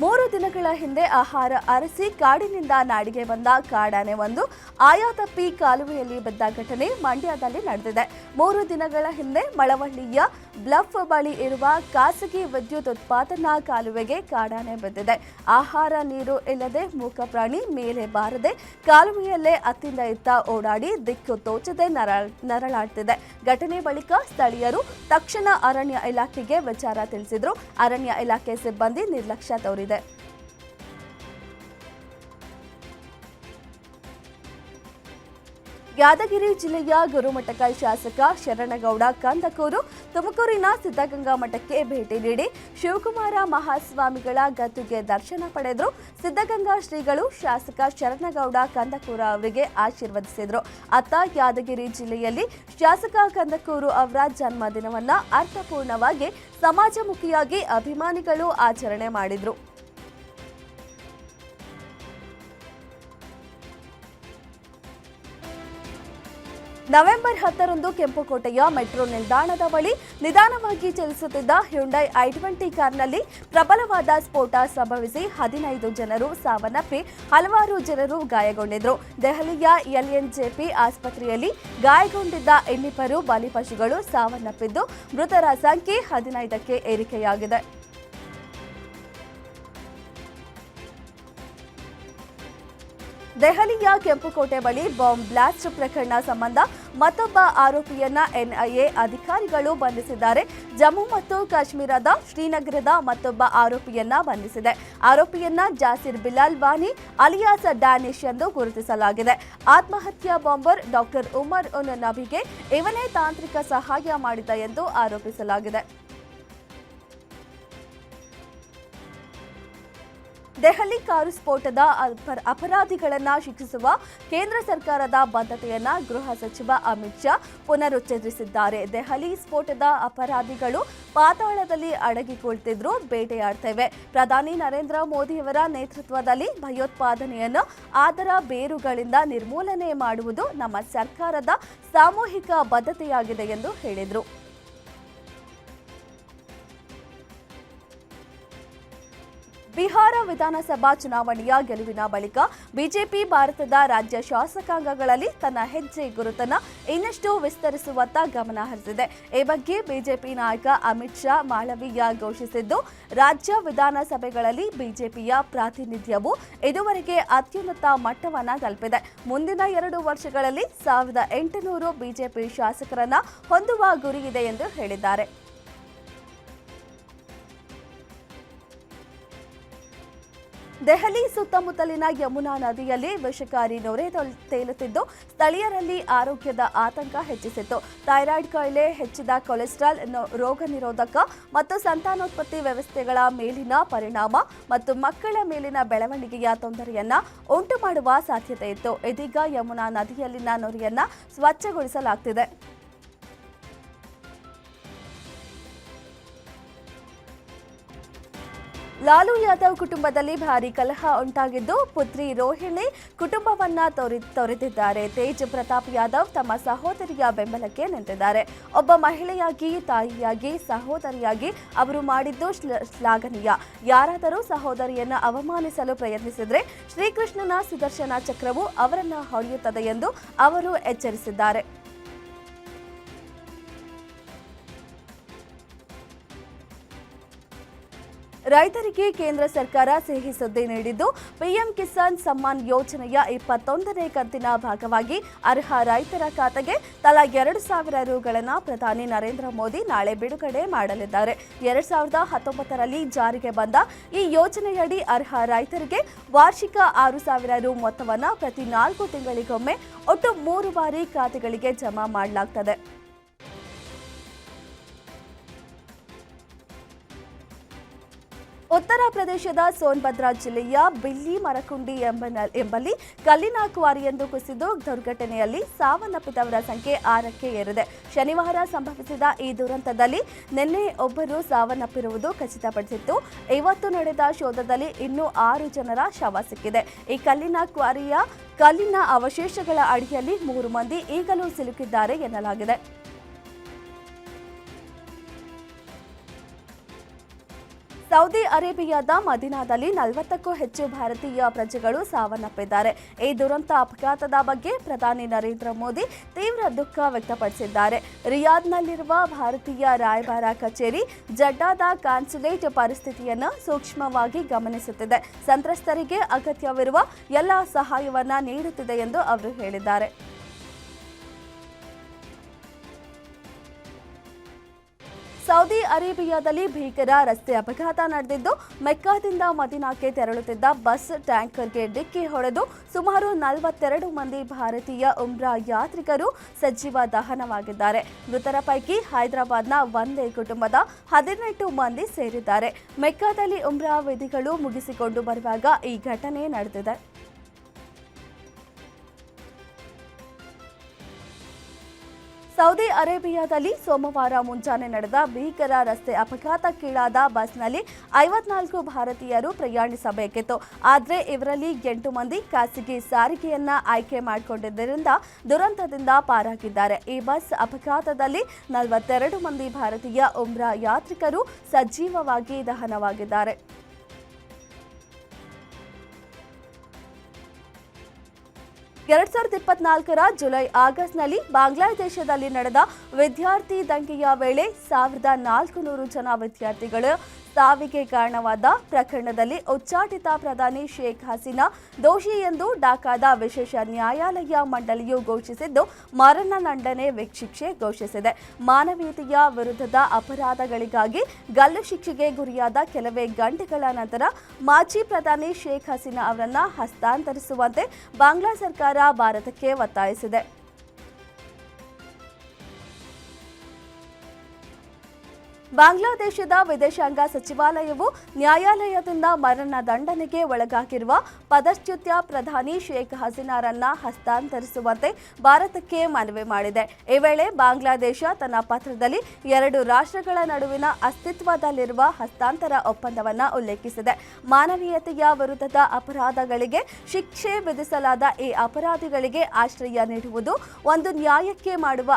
ಮೂರು ದಿನಗಳ ಹಿಂದೆ ಆಹಾರ ಅರಸಿ ಕಾಡಿನಿಂದ ನಾಡಿಗೆ ಬಂದ ಕಾಡಾನೆ ಒಂದು ಆಯಾ ತಪ್ಪಿ ಕಾಲುವೆಯಲ್ಲಿ ಬಿದ್ದ ಘಟನೆ ಮಂಡ್ಯದಲ್ಲಿ ನಡೆದಿದೆ. ಮೂರು ದಿನಗಳ ಹಿಂದೆ ಮಳವಳ್ಳಿಯ ಬ್ಲಫ್ ಬಳಿ ಇರುವ ಖಾಸಗಿ ವಿದ್ಯುತ್ ಉತ್ಪಾದನಾ ಕಾಲುವೆಗೆ ಕಾಡಾನೆ ಬಿದ್ದಿದೆ. ಆಹಾರ ನೀರು ಇಲ್ಲದೆ ಮೂಕ ಪ್ರಾಣಿ ಮೇಲೆ ಬಾರದೆ ಕಾಲುವೆಯಲ್ಲೇ ಅತ್ತಿಂದ ಇತ್ತ ಓಡಾಡಿ ದಿಕ್ಕು ತೋಚದೆ ನರ, ನರಳಾಡ್ತಿದೆ. ಘಟನೆ ಬಳಿಕ ಸ್ಥಳೀಯರು ತಕ್ಷಣ ಅರಣ್ಯ ಇಲಾಖೆಗೆ ವಿಚಾರ ತಿಳಿಸಿದ್ರು. ಅರಣ್ಯ ಇಲಾಖೆ ಸಿಬ್ಬಂದಿ ನಿರ್ಲಕ್ಷ್ಯ ತೋರಿದೆ ಯಾದಗಿರಿ ಜಿಲ್ಲೆಯ ಗುರುಮಠಕ ಶಾಸಕ ಶರಣಗೌಡ ಕಂದಕೂರು ತುಮಕೂರಿನ ಸಿದ್ಧಗಂಗಾ ಮಠಕ್ಕೆ ಭೇಟಿ ನೀಡಿ ಶಿವಕುಮಾರ ಮಹಾಸ್ವಾಮಿಗಳ ಗದ್ದುಗೆ ದರ್ಶನ ಪಡೆದರು. ಸಿದ್ಧಗಂಗಾ ಶ್ರೀಗಳು ಶಾಸಕ ಶರಣಗೌಡ ಕಂದಕೂರ ಅವರಿಗೆ ಆಶೀರ್ವದಿಸಿದರು. ಅತ್ತ ಯಾದಗಿರಿ ಜಿಲ್ಲೆಯಲ್ಲಿ ಶಾಸಕ ಕಂದಕೂರು ಅವರ ಜನ್ಮದಿನವನ್ನ ಅರ್ಥಪೂರ್ಣವಾಗಿ ಸಮಾಜಮುಖಿಯಾಗಿ ಅಭಿಮಾನಿಗಳು ಆಚರಣೆ ಮಾಡಿದರು. ನವೆಂಬರ್ ಹತ್ತರಂದು ಕೆಂಪುಕೋಟೆಯ ಮೆಟ್ರೋ ನಿಲ್ದಾಣದ ಬಳಿ ನಿಧಾನವಾಗಿ ಚಲಿಸುತ್ತಿದ್ದ ಹ್ಯುಂಡೈ ಐ ಟ್ವೆಂಟಿ ಕಾರ್ನಲ್ಲಿ ಪ್ರಬಲವಾದ ಸ್ಫೋಟ ಸಂಭವಿಸಿ ಹದಿನೈದು ಜನರು ಸಾವನ್ನಪ್ಪಿ ಹಲವಾರು ಜನರು ಗಾಯಗೊಂಡಿದ್ರು. ದೆಹಲಿಯ ಎಲ್ಎನ್ಜೆಪಿ ಆಸ್ಪತ್ರೆಯಲ್ಲಿ ಗಾಯಗೊಂಡಿದ್ದ ಇನ್ನಿಬ್ಬರು ಬಲಿಪಶುಗಳು ಸಾವನ್ನಪ್ಪಿದ್ದು, ಮೃತರ ಸಂಖ್ಯೆ ಹದಿನೈದಕ್ಕೆ ಏರಿಕೆಯಾಗಿದೆ. ದೆಹಲಿಯ ಕೆಂಪುಕೋಟೆ ಬಳಿ ಬಾಂಬ್ ಬ್ಲಾಸ್ಟ್ ಪ್ರಕರಣ ಸಂಬಂಧ ಮತ್ತೊಬ್ಬ ಆರೋಪಿಯನ್ನ ಎನ್ಐಎ ಅಧಿಕಾರಿಗಳು ಬಂಧಿಸಿದ್ದಾರೆ. ಜಮ್ಮು ಮತ್ತು ಕಾಶ್ಮೀರದ ಶ್ರೀನಗರದ ಮತ್ತೊಬ್ಬ ಆರೋಪಿಯನ್ನ ಬಂಧಿಸಿದೆ. ಆರೋಪಿಯನ್ನ ಜಾಸಿರ್ ಬಿಲಾಲ್ ವಾನಿ, ಅಲಿಯಾಸ್ ಡ್ಯಾನಿಶ್ ಎಂದು ಗುರುತಿಸಲಾಗಿದೆ. ಆತ್ಮಹತ್ಯಾ ಬಾಂಬರ್ ಡಾಕ್ಟರ್ ಉಮರ್ ಉನ್ ನಬಿಗೆ ಇವನೇ ತಾಂತ್ರಿಕ ಸಹಾಯ ಮಾಡಿದ ಎಂದು ಆರೋಪಿಸಲಾಗಿದೆ. ದೆಹಲಿ ಕಾರು ಸ್ಫೋಟದ ಅಪರ- ಅಪರಾಧಿಗಳನ್ನ ಶಿಕ್ಷಿಸುವ ಕೇಂದ್ರ ಸರ್ಕಾರದ ಬದ್ಧತೆಯನ್ನ ಗೃಹ ಸಚಿವ ಅಮಿತ್ ಶಾ ಪುನರುಚ್ಚರಿಸಿದ್ದಾರೆ. ದೆಹಲಿ ಸ್ಫೋಟದ ಅಪರಾಧಿಗಳು ಪಾತಾಳದಲ್ಲಿ ಅಡಗಿಕೊಳ್ತಿದ್ರು, ಬೇಟೆಯಾಡ್ತೇವೆ. ಪ್ರಧಾನಿ ನರೇಂದ್ರ ಮೋದಿಯವರ ನೇತೃತ್ವದಲ್ಲಿ ಭಯೋತ್ಪಾದನೆಯನ್ನು ಅದರ ಬೇರುಗಳಿಂದ ನಿರ್ಮೂಲನೆ ಮಾಡುವುದು ನಮ್ಮ ಸರ್ಕಾರದ ಸಾಮೂಹಿಕ ಬದ್ಧತೆಯಾಗಿದೆ ಎಂದು ಹೇಳಿದರು. ಬಿಹಾರ ವಿಧಾನಸಭಾ ಚುನಾವಣೆಯ ಗೆಲುವಿನ ಬಳಿಕ ಬಿಜೆಪಿ ಭಾರತದ ರಾಜ್ಯ ಶಾಸಕಾಂಗಗಳಲ್ಲಿ ತನ್ನ ಹೆಜ್ಜೆ ಗುರುತನ್ನ ಇನ್ನಷ್ಟು ವಿಸ್ತರಿಸುವತ್ತ ಗಮನ ಹರಿಸಿದೆ. ಈ ಬಗ್ಗೆ ಬಿಜೆಪಿ ನಾಯಕ ಅಮಿತ್ ಶಾ ಮಾಳವೀಯ ಘೋಷಿಸಿದ್ದು, ರಾಜ್ಯ ವಿಧಾನಸಭೆಗಳಲ್ಲಿ ಬಿಜೆಪಿಯ ಪ್ರಾತಿನಿಧ್ಯವು ಇದುವರೆಗೆ ಅತ್ಯುನ್ನತ ಮಟ್ಟವನ್ನು ತಲುಪಿದೆ. ಮುಂದಿನ ಎರಡು ವರ್ಷಗಳಲ್ಲಿ ಸಾವಿರದ ಎಂಟುನೂರು ಬಿಜೆಪಿ ಶಾಸಕರನ್ನ ಹೊಂದುವ ಗುರಿ ಇದೆ ಎಂದು ಹೇಳಿದ್ದಾರೆ. ದೆಹಲಿ ಸುತ್ತಮುತ್ತಲಿನ ಯಮುನಾ ನದಿಯಲ್ಲಿ ವಿಷಕಾರಿ ನೊರೆ ತೊಲ್- ತೇಲುತ್ತಿದ್ದು, ಸ್ಥಳೀಯರಲ್ಲಿ ಆರೋಗ್ಯದ ಆತಂಕ ಹೆಚ್ಚಿಸಿತ್ತು. ಥೈರಾಯ್ಡ್ ಕಾಯಿಲೆ ಹೆಚ್ಚಿದ ಕೊಲೆಸ್ಟ್ರಾಲ್ ನೊ- ರೋಗ ನಿರೋಧಕ ಮತ್ತು ಸಂತಾನೋತ್ಪತ್ತಿ ವ್ಯವಸ್ಥೆಗಳ ಮೇಲಿನ ಪರಿಣಾಮ ಮತ್ತು ಮಕ್ಕಳ ಮೇಲಿನ ಬೆಳವಣಿಗೆಯ ತೊಂದರೆಯನ್ನ ಉಂಟು ಮಾಡುವ ಸಾಧ್ಯತೆ ಇತ್ತು. ಇದೀಗ ಯಮುನಾ ನದಿಯಲ್ಲಿನ ನೊರೆಯನ್ನ ಸ್ವಚ್ಛಗೊಳಿಸಲಾಗ್ತಿದೆ. ಲಾಲು ಯಾದವ್ ಕುಟುಂಬದಲ್ಲಿ ಭಾರಿ ಕಲಹ ಉಂಟಾಗಿದ್ದು ಪುತ್ರಿ ರೋಹಿಣಿ ಕುಟುಂಬವನ್ನ ತೊರೆ, ತೊರೆದಿದ್ದಾರೆ. ತೇಜ್ ಪ್ರತಾಪ್ ಯಾದವ್ ತಮ್ಮ ಸಹೋದರಿಯ ಬೆಂಬಲಕ್ಕೆ ನಿಂತಿದ್ದಾರೆ. ಒಬ್ಬ ಮಹಿಳೆಯಾಗಿ, ತಾಯಿಯಾಗಿ, ಸಹೋದರಿಯಾಗಿ ಅವರು ಮಾಡಿದ್ದು ಶ್ಲ- ಶ್ಲಾಘನೀಯ. ಯಾರಾದರೂ ಸಹೋದರಿಯನ್ನ ಅವಮಾನಿಸಲು ಪ್ರಯತ್ನಿಸಿದ್ರೆ ಶ್ರೀಕೃಷ್ಣನ ಸುದರ್ಶನ ಚಕ್ರವು ಅವರನ್ನ ಹೊಳೆಯುತ್ತದೆ ಎಂದು ಅವರು ಎಚ್ಚರಿಸಿದ್ದಾರೆ. ರೈತರಿಗೆ ಕೇಂದ್ರ ಸರ್ಕಾರ ಸಿಹಿ ಸುದ್ದಿ ನೀಡಿದ್ದು, ಪಿಎಂ ಕಿಸಾನ್ ಸಮ್ಮಾನ್ ಯೋಜನೆಯ ಇಪ್ಪತ್ತೊಂದನೇ ಕಂತಿನ ಭಾಗವಾಗಿ ಅರ್ಹ ರೈತರ ಖಾತೆಗೆ ತಲಾ ಎರಡು ಸಾವಿರ ರುಗಳನ್ನು ಪ್ರಧಾನಿ ನರೇಂದ್ರ ಮೋದಿ ನಾಳೆ ಬಿಡುಗಡೆ ಮಾಡಲಿದ್ದಾರೆ. ಎರಡ್ ಸಾವಿರದ ಹತ್ತೊಂಬತ್ತರಲ್ಲಿ ಜಾರಿಗೆ ಬಂದ ಈ ಯೋಜನೆಯಡಿ ಅರ್ಹ ರೈತರಿಗೆ ವಾರ್ಷಿಕ ಆರು ಸಾವಿರ ರು ಮೊತ್ತವನ್ನು ಪ್ರತಿ ನಾಲ್ಕು ತಿಂಗಳಿಗೊಮ್ಮೆ ಒಟ್ಟು ಮೂರು ಬಾರಿ ಖಾತೆಗಳಿಗೆ ಜಮಾ ಮಾಡಲಾಗ್ತದೆ. ಉತ್ತರ ಪ್ರದೇಶದ ಸೋನ್ಭದ್ರಾ ಜಿಲ್ಲೆಯ ಬಿಲ್ಲಿ ಮರಕುಂಡಿ ಎಂಬ ಎಂಬಲ್ಲಿ ಕಲ್ಲಿನ ಕ್ವಾರಿಯೊಂದು ಕುಸಿದು ದುರ್ಘಟನೆಯಲ್ಲಿ ಸಾವನ್ನಪ್ಪಿದವರ ಸಂಖ್ಯೆ ಆರಕ್ಕೆ ಏರಿದೆ. ಶನಿವಾರ ಸಂಭವಿಸಿದ ಈ ದುರಂತದಲ್ಲಿ ನಿನ್ನೆ ಒಬ್ಬರು ಸಾವನ್ನಪ್ಪಿರುವುದು ಖಚಿತಪಡಿಸಿತ್ತು. ಇವತ್ತು ನಡೆದ ಶೋಧದಲ್ಲಿ ಇನ್ನೂ ಆರು ಜನರ ಶವ ಸಿಕ್ಕಿದೆ. ಈ ಕಲ್ಲಿನ ಕ್ವಾರಿಯ ಕಲ್ಲಿನ ಅವಶೇಷಗಳ ಅಡಿಯಲ್ಲಿ ಮೂರು ಮಂದಿ ಈಗಲೂ ಸಿಲುಕಿದ್ದಾರೆ ಎನ್ನಲಾಗಿದೆ. ಸೌದಿ ಅರೇಬಿಯಾದ ಮದಿನಾದಲ್ಲಿ ನಲವತ್ತಕ್ಕೂ ಹೆಚ್ಚು ಭಾರತೀಯ ಪ್ರಜೆಗಳು ಸಾವನ್ನಪ್ಪಿದ್ದಾರೆ. ಈ ದುರಂತ ಅಪಘಾತದ ಬಗ್ಗೆ ಪ್ರಧಾನಿ ನರೇಂದ್ರ ಮೋದಿ ತೀವ್ರ ದುಃಖ ವ್ಯಕ್ತಪಡಿಸಿದ್ದಾರೆ. ರಿಯಾದ್ನಲ್ಲಿರುವ ಭಾರತೀಯ ರಾಯಭಾರ ಕಚೇರಿ ಜಡ್ಡಾದ ಕಾನ್ಸುಲೇಟ್ ಪರಿಸ್ಥಿತಿಯನ್ನು ಸೂಕ್ಷ್ಮವಾಗಿ ಗಮನಿಸುತ್ತಿದೆ. ಸಂತ್ರಸ್ತರಿಗೆ ಅಗತ್ಯವಿರುವ ಎಲ್ಲ ಸಹಾಯವನ್ನು ನೀಡುತ್ತಿದೆ ಎಂದು ಅವರು ಹೇಳಿದ್ದಾರೆ. ಸೌದಿ ಅರೇಬಿಯಾದಲ್ಲಿ ಭೀಕರ ರಸ್ತೆ ಅಪಘಾತ ನಡೆದಿದ್ದು, ಮೆಕ್ಕಾದಿಂದ ಮದಿನಾಕ್ಕೆ ತೆರಳುತ್ತಿದ್ದ ಬಸ್ ಟ್ಯಾಂಕರ್ಗೆ ಡಿಕ್ಕಿ ಹೊಡೆದು ಸುಮಾರು ನಲವತ್ತೆರಡು ಮಂದಿ ಭಾರತೀಯ ಉಮ್ರಾ ಯಾತ್ರಿಕರು ಸಜೀವ ದಹನವಾಗಿದ್ದಾರೆ. ಮೃತರ ಪೈಕಿ ಹೈದರಾಬಾದ್ನ ಒಂದೇ ಕುಟುಂಬದ ಹದಿನೆಂಟು ಮಂದಿ ಸೇರಿದ್ದಾರೆ. ಮೆಕ್ಕಾದಲ್ಲಿ ಉಮ್ರಾ ವಿಧಿಗಳು ಮುಗಿಸಿಕೊಂಡು ಬರುವಾಗ ಈ ಘಟನೆ ನಡೆದಿದೆ. ಸೌದಿ ಅರೇಬಿಯಾದಲ್ಲಿ ಸೋಮವಾರ ಮುಂಜಾನೆ ನಡೆದ ಭೀಕರ ರಸ್ತೆ ಅಪಘಾತಕ್ಕೀಡಾದ ಬಸ್ನಲ್ಲಿ ಐವತ್ನಾಲ್ಕು ಭಾರತೀಯರು ಪ್ರಯಾಣಿಸಬೇಕಿತ್ತು. ಆದರೆ ಇವರಲ್ಲಿ ಎಂಟು ಮಂದಿ ಖಾಸಗಿ ಸಾರಿಗೆಯನ್ನ ಆಯ್ಕೆ ಮಾಡಿಕೊಂಡಿದ್ದರಿಂದ ದುರಂತದಿಂದ ಪಾರಾಗಿದ್ದಾರೆ. ಈ ಬಸ್ ಅಪಘಾತದಲ್ಲಿ ನಲವತ್ತೆರಡು ಮಂದಿ ಭಾರತೀಯ ಉಮ್ರಾ ಯಾತ್ರಿಕರು ಸಜೀವವಾಗಿ ದಹನವಾಗಿದ್ದಾರೆ. ಎರಡ್ ಸಾವಿರದ ಇಪ್ಪತ್ನಾಲ್ಕರ ಜುಲೈ ಆಗಸ್ಟ್ನಲ್ಲಿ ಬಾಂಗ್ಲಾದೇಶದಲ್ಲಿ ನಡೆದ ವಿದ್ಯಾರ್ಥಿ ದಂಗೆಯ ವೇಳೆ ಸಾವಿರದ ನಾಲ್ಕು ನೂರು ಜನ ವಿದ್ಯಾರ್ಥಿಗಳು ಸಾವಿಗೆ ಕಾರಣವಾದ ಪ್ರಕರಣದಲ್ಲಿ ಉಚ್ಚಾಟಿತ ಪ್ರಧಾನಿ ಶೇಖ್ ಹಸೀನಾ ದೋಷಿ ಎಂದು ಢಾಕಾದ ವಿಶೇಷ ನ್ಯಾಯಾಲಯ ಮಂಡಳಿಯು ಘೋಷಿಸಿದ್ದು ಮರಣದಂಡನೆ ಶಿಕ್ಷೆ ಘೋಷಿಸಿದೆ. ಮಾನವೀಯತೆಯ ವಿರುದ್ಧದ ಅಪರಾಧಗಳಿಗಾಗಿ ಗಲ್ಲು ಶಿಕ್ಷೆಗೆ ಗುರಿಯಾದ ಕೆಲವೇ ಗಂಟೆಗಳ ನಂತರ ಮಾಜಿ ಪ್ರಧಾನಿ ಶೇಖ್ ಹಸೀನಾ ಅವರನ್ನ ಹಸ್ತಾಂತರಿಸುವಂತೆ ಬಾಂಗ್ಲಾ ಸರ್ಕಾರ ಭಾರತಕ್ಕೆ ಒತ್ತಾಯಿಸಿದೆ. ಬಾಂಗ್ಲಾದೇಶದ ವಿದೇಶಾಂಗ ಸಚಿವಾಲಯವು ನ್ಯಾಯಾಲಯದಿಂದ ಮರಣ ದಂಡನೆಗೆ ಒಳಗಾಗಿರುವ ಪದಚ್ಯುತ್ಯ ಪ್ರಧಾನಿ ಶೇಖ್ ಹಸೀನಾರನ್ನ ಹಸ್ತಾಂತರಿಸುವಂತೆ ಭಾರತಕ್ಕೆ ಮನವಿ ಮಾಡಿದೆ. ಈ ವೇಳೆ ಬಾಂಗ್ಲಾದೇಶ ತನ್ನ ಪತ್ರದಲ್ಲಿ ಎರಡು ರಾಷ್ಟ್ರಗಳ ನಡುವಿನ ಅಸ್ತಿತ್ವದಲ್ಲಿರುವ ಹಸ್ತಾಂತರ ಒಪ್ಪಂದವನ್ನು ಉಲ್ಲೇಖಿಸಿದೆ. ಮಾನವೀಯತೆಯ ವಿರುದ್ಧದ ಅಪರಾಧಗಳಿಗೆ ಶಿಕ್ಷೆ ವಿಧಿಸಲಾದ ಈ ಅಪರಾಧಿಗಳಿಗೆ ಆಶ್ರಯ ನೀಡುವುದು ಒಂದು ನ್ಯಾಯಕ್ಕೆ ಮಾಡುವ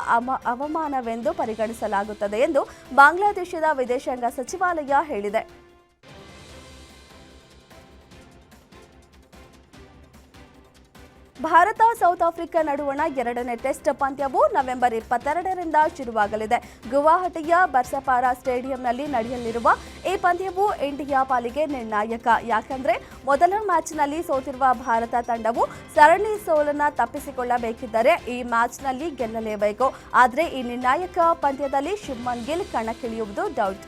ಅವಮಾನವೆಂದು ಪರಿಗಣಿಸಲಾಗುತ್ತದೆ ಎಂದು ಬಾಂಗ್ಲಾದೇಶದ ವಿದೇಶಾಂಗ ಸಚಿವಾಲಯ ಹೇಳಿದೆ. ಭಾರತ, ಸೌತ್ ಆಫ್ರಿಕಾ ನಡುವಣ ಎರಡನೇ ಟೆಸ್ಟ್ ಪಂದ್ಯವು ನವೆಂಬರ್ ಇಪ್ಪತ್ತೆರಡರಿಂದ ಶುರುವಾಗಲಿದೆ. ಗುವಾಹಟಿಯ ಬರ್ಸಪಾರ ಸ್ಟೇಡಿಯಂನಲ್ಲಿ ನಡೆಯಲಿರುವ ಈ ಪಂದ್ಯವು ಇಂಡಿಯಾ ಪಾಲಿಗೆ ನಿರ್ಣಾಯಕ. ಯಾಕಂದ್ರೆ ಮೊದಲ ಮ್ಯಾಚ್ನಲ್ಲಿ ಸೋತಿರುವ ಭಾರತ ತಂಡವು ಸರಣಿ ಸೋಲನ್ನ ತಪ್ಪಿಸಿಕೊಳ್ಳಬೇಕಿದ್ದರೆ ಈ ಮ್ಯಾಚ್ನಲ್ಲಿ ಗೆಲ್ಲಲೇಬೇಕು. ಆದರೆ ಈ ನಿರ್ಣಾಯಕ ಪಂದ್ಯದಲ್ಲಿ ಶುಭ್ಮನ್ ಗಿಲ್ ಕಣಕ್ಕಿಳಿಯುವುದು ಡೌಟ್.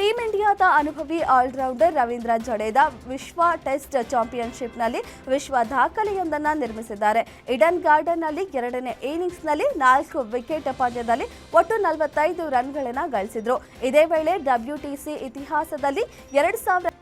ಟೀಂ ಇಂಡಿಯಾದ ಅನುಭವಿ ಆಲ್ರೌಂಡರ್ ರವೀಂದ್ರ ಜಡೇಜಾ ವಿಶ್ವ ಟೆಸ್ಟ್ ಚಾಂಪಿಯನ್ಶಿಪ್ನಲ್ಲಿ ವಿಶ್ವ ದಾಖಲೆಯೊಂದನ್ನು ನಿರ್ಮಿಸಿದ್ದಾರೆ. ಇಡನ್ ಗಾರ್ಡನ್ನಲ್ಲಿ ಎರಡನೇ ಇನ್ನಿಂಗ್ಸ್ನಲ್ಲಿ ನಾಲ್ಕು ವಿಕೆಟ್ ಪಂದ್ಯದಲ್ಲಿ ಒಟ್ಟು ನಲವತ್ತೈದು ರನ್ಗಳನ್ನು ಗಳಿಸಿದರು. ಇದೇ ವೇಳೆ ಡಬ್ಲ್ಯೂಟಿಸಿ ಇತಿಹಾಸದಲ್ಲಿ ಎರಡು ಸಾವಿರ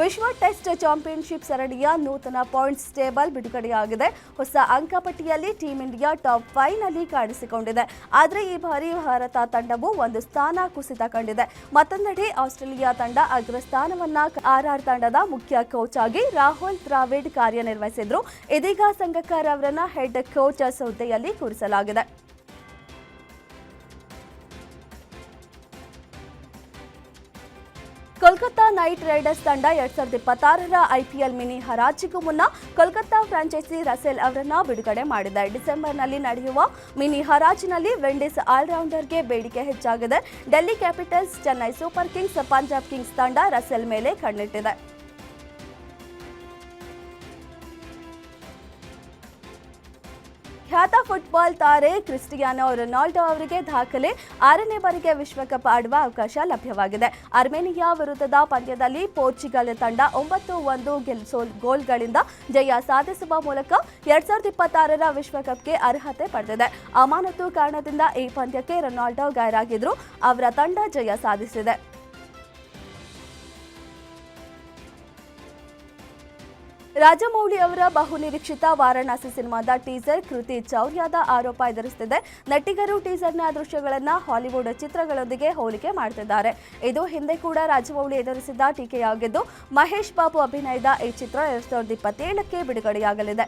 ವಿಶ್ವ ಟೆಸ್ಟ್ ಚಾಂಪಿಯನ್ಶಿಪ್ ಸರಣಿಯ ನೂತನ ಪಾಯಿಂಟ್ಸ್ ಟೇಬಲ್ ಬಿಡುಗಡೆಯಾಗಿದೆ. ಹೊಸ ಅಂಕಪಟ್ಟಿಯಲ್ಲಿ ಟೀಂ ಇಂಡಿಯಾ ಟಾಪ್ ಫೈವ್ನಲ್ಲಿ ಕಾಣಿಸಿಕೊಂಡಿದೆ. ಆದರೆ ಈ ಬಾರಿ ಭಾರತ ತಂಡವು ಒಂದು ಸ್ಥಾನ ಕುಸಿತ ಕಂಡಿದೆ. ಮತ್ತೊಂದೆಡೆ ಆಸ್ಟ್ರೇಲಿಯಾ ತಂಡ ಅಗ್ರಸ್ಥಾನವನ್ನ ಆರ್ಆರ್ ತಂಡದ ಮುಖ್ಯ ಕೋಚ್ ಆಗಿ ರಾಹುಲ್ ದ್ರಾವಿಡ್ ಕಾರ್ಯನಿರ್ವಹಿಸಿದ್ರು. ಇದೀಗ ಸಂಘಕಾರ ಅವರನ್ನ ಹೆಡ್ ಕೋಚ್ ಹುದ್ದೆಯಲ್ಲಿ ಕೂರಿಸಲಾಗಿದೆ. ಕೋಲ್ಕತ್ತಾ ನೈಟ್ ರೈಡರ್ಸ್ ತಂಡ ಎರಡ್ ಸಾವಿರದ ಇಪ್ಪತ್ತಾರರ ಐಪಿಎಲ್ ಮಿನಿ ಹರಾಜಿಗೂ ಮುನ್ನ ಕೋಲ್ಕತ್ತಾ ಫ್ರಾಂಚೈಸಿ ರಸೆಲ್ ಅವರನ್ನು ಬಿಡುಗಡೆ ಮಾಡಿದೆ. ಡಿಸೆಂಬರ್ನಲ್ಲಿ ನಡೆಯುವ ಮಿನಿ ಹರಾಜಿನಲ್ಲಿ ವಿಂಡೀಸ್ ಆಲ್ರೌಂಡರ್ಗೆ ಬೇಡಿಕೆ ಹೆಚ್ಚಾಗಿದೆ. Delhi Capitals, Chennai Super Kings, Punjab Kings ತಂಡ ರಸೆಲ್ ಮೇಲೆ ಕಣ್ಣಿಟ್ಟಿದೆ. ಖ್ಯಾತ ಫುಟ್ಬಾಲ್ ತಾರೆ ಕ್ರಿಸ್ಟಿಯಾನೋ ರೊನಾಲ್ಡೋ ಅವರಿಗೆ ದಾಖಲೆ, ಆರನೇ ಬಾರಿಗೆ ವಿಶ್ವಕಪ್ ಆಡುವ ಅವಕಾಶ ಲಭ್ಯವಾಗಿದೆ. ಅರ್ಮೇನಿಯಾ ವಿರುದ್ಧದ ಪಂದ್ಯದಲ್ಲಿ ಪೋರ್ಚುಗಲ್ ತಂಡ ಒಂಬತ್ತು ಒಂದು ಗೆಲ್ಸೋ ಗೋಲ್ಗಳಿಂದ ಜಯ ಸಾಧಿಸುವ ಮೂಲಕ ಎರಡ್ ಸಾವಿರದ ಇಪ್ಪತ್ತಾರರ ವಿಶ್ವಕಪ್ಗೆ ಅರ್ಹತೆ ಪಡೆದಿದೆ. ಅಮಾನತು ಕಾರಣದಿಂದ ಈ ಪಂದ್ಯಕ್ಕೆ ರೊನಾಲ್ಡೋ ಗೈರಾಗಿದ್ರು ಅವರ ತಂಡ ಜಯ ಸಾಧಿಸಿದೆ. ರಾಜಮೌಳಿ ಅವರ ಬಹುನಿರೀಕ್ಷಿತ ವಾರಾಣಸಿ ಸಿನಿಮಾದ ಟೀಸರ್ ಕೃತಿ ಚೌರ್ಯದ ಆರೋಪ ಎದುರಿಸುತ್ತಿದೆ ನಟಿಗರು ಟೀಸರ್ನ ದೃಶ್ಯಗಳನ್ನು ಹಾಲಿವುಡ್ ಚಿತ್ರಗಳೊಂದಿಗೆ ಹೋಲಿಕೆ ಮಾಡ್ತಿದ್ದಾರೆ. ಇದು ಹಿಂದೆ ಕೂಡ ರಾಜಮೌಳಿ ಎದುರಿಸಿದ್ದ ಟೀಕೆಯಾಗಿದ್ದು, ಮಹೇಶ್ ಬಾಬು ಅಭಿನಯದ ಈ ಚಿತ್ರ ಎರಡ್ ಸಾವಿರದ ಇಪ್ಪತ್ತೇಳಕ್ಕೆ ಬಿಡುಗಡೆಯಾಗಲಿದೆ.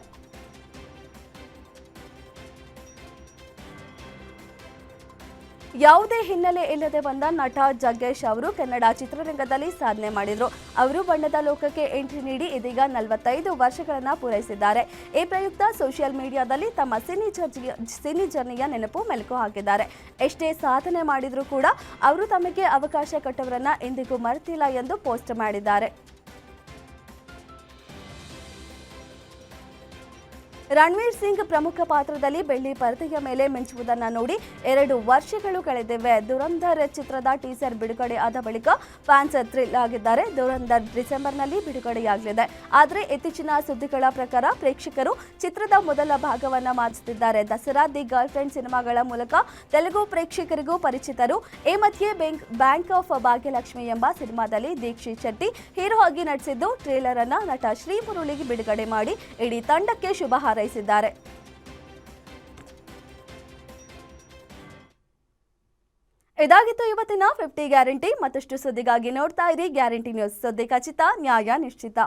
ಯಾವುದೇ ಹಿನ್ನೆಲೆ ಇಲ್ಲದೆ ಬಂದ ನಟ ಜಗ್ಗೇಶ್ ಅವರು ಕನ್ನಡ ಚಿತ್ರರಂಗದಲ್ಲಿ ಸಾಧನೆ ಮಾಡಿದರು. ಅವರು ಬಣ್ಣದ ಲೋಕಕ್ಕೆ ಎಂಟ್ರಿ ನೀಡಿ ಇದೀಗ ನಲವತ್ತೈದು ವರ್ಷಗಳನ್ನು ಪೂರೈಸಿದ್ದಾರೆ. ಈ ಪ್ರಯುಕ್ತ ಸೋಷಿಯಲ್ ಮೀಡಿಯಾದಲ್ಲಿ ತಮ್ಮ ಸಿನಿ ಜರ್ಜಿಯ ಸಿನಿ ಜರ್ನಿಯ ನೆನಪು ಮೆಲುಕು ಹಾಕಿದ್ದಾರೆ. ಎಷ್ಟೇ ಸಾಧನೆ ಮಾಡಿದರೂ ಕೂಡ ಅವರು ತಮಗೆ ಅವಕಾಶ ಕೊಟ್ಟವರನ್ನ ಇಂದಿಗೂ ಮರೆತಿಲ್ಲ ಎಂದು ಪೋಸ್ಟ್ ಮಾಡಿದ್ದಾರೆ. ರಣವೀರ್ ಸಿಂಗ್ ಪ್ರಮುಖ ಪಾತ್ರದಲ್ಲಿ ಬೆಳ್ಳಿ ಪರದೆಯ ಮೇಲೆ ಮಿಂಚುವುದನ್ನು ನೋಡಿ ಎರಡು ವರ್ಷಗಳು ಕಳೆದಿವೆ. ದುರಂಧರ್ ಚಿತ್ರದ ಟೀಸರ್ ಬಿಡುಗಡೆ ಆದ ಬಳಿಕ ಫ್ಯಾನ್ಸ್ ಥ್ರಿಲ್ ಆಗಿದ್ದಾರೆ. ದುರಂಧರ್ ಡಿಸೆಂಬರ್ನಲ್ಲಿ ಬಿಡುಗಡೆಯಾಗಲಿದೆ. ಆದರೆ ಇತ್ತೀಚಿನ ಸುದ್ದಿಗಳ ಪ್ರಕಾರ ಪ್ರೇಕ್ಷಕರು ಚಿತ್ರದ ಮೊದಲ ಭಾಗವನ್ನು ಮಾಚುತ್ತಿದ್ದಾರೆ ದಸರಾ ದಿ ಗರ್ಲ್ ಫ್ರೆಂಡ್ ಸಿನಿಮಾಗಳ ಮೂಲಕ ತೆಲುಗು ಪ್ರೇಕ್ಷಕರಿಗೂ ಪರಿಚಿತರು. ಈ ಮಧ್ಯೆ ಬ್ಯಾಂಕ್ ಬ್ಯಾಂಕ್ ಆಫ್ ಭಾಗ್ಯಲಕ್ಷ್ಮಿ ಎಂಬ ಸಿನಿಮಾದಲ್ಲಿ ದೀಕ್ಷಿತ್ ಶೆಟ್ಟಿ ಹೀರೋ ಆಗಿ ನಟಿಸಿದ್ದು ಟ್ರೇಲರ್ ಅನ್ನ ನಟ ಶ್ರೀಮುರುಳಿಗೆ ಬಿಡುಗಡೆ ಮಾಡಿ, ಇಡೀ ತಂಡಕ್ಕೆ ಶುಭ ಹಾರೈಸಿದ್ದಾರೆ ಇದಾಗಿತ್ತು ಇವತ್ತಿನ ಫಿಫ್ಟಿ ಗ್ಯಾರಂಟಿ. ಮತ್ತಷ್ಟು ಸುದ್ದಿಗಾಗಿ ನೋಡ್ತಾ ಇರಿ. ಗ್ಯಾರಂಟಿ ನ್ಯೂಸ್ ಸುದ್ದಿ ಖಚಿತ, ನ್ಯಾಯ ನಿಶ್ಚಿತ.